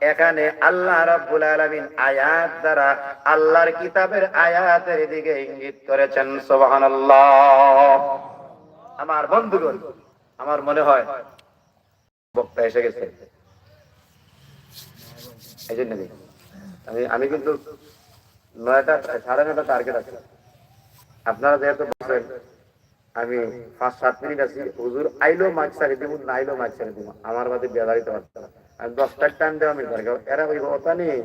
এখানে আল্লাহ রাব্বুল আলামিন আয়াত দ্বারা আল্লাহর কিতাবের আয়াতের দিকে ইঙ্গিত করেছেন, সুবহানাল্লাহ। আমার বন্ধুগণ, আমার মনে হয় বক্তা এসে গেছে। এই জন্য। আমি আমি কিন্তু নয়টা সাড়ে নয়টা টার্গেট আছে। আপনারা যেহেতু বলছেন আমি পাঁচ সাত মিনিট আছি। হুজুর আইলো মাছ ছাড়ি দিব না আইলো মাছ ছাড়ি দিব আমার বাদে বেদারিতে পারতাম দশটার টাইম দেওয়া আমি দরকার। এরা ওই কথা নেই।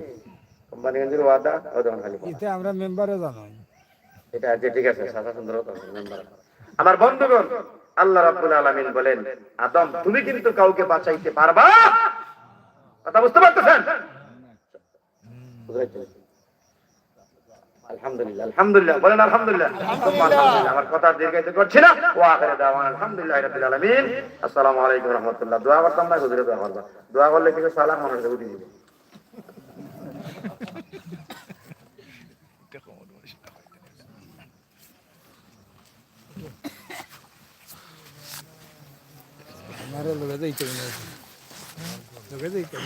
কোম্পানিগঞ্জের ওয়াদা ও দোকান খালি আমরা মেম্বারে জানাই। এটা আছে ঠিক আছে সাদা সুন্দর মেম্বার। আমার বন্ধুগণ আল্লাহ রাব্বুল আলামিন বলেন আদম তুমি কিন্তু কাউকে বাঁচাইতে পারবা? কথা বুঝতে পারতেছেন? বুঝাইতে? আলহামদুলিল্লাহ আলহামদুলিল্লাহ বলেন আলহামদুলিল্লাহ। আলহামদুলিল্লাহ। আমার কথা দীর্ঘায়িত করছি না। ওয়া আখিরু দাওয়ানা আলহামদুলিল্লাহি রাব্বিল আলামিন। আসসালামু আলাইকুম রাহমাতুল্লাহ। দোয়া করতাম না হুজুরে দোয়া করবা। দোয়া করলে কিছু সালাম মনে করে উঠে দিবে আমারে লগে যাইতে না। লগে যাইতে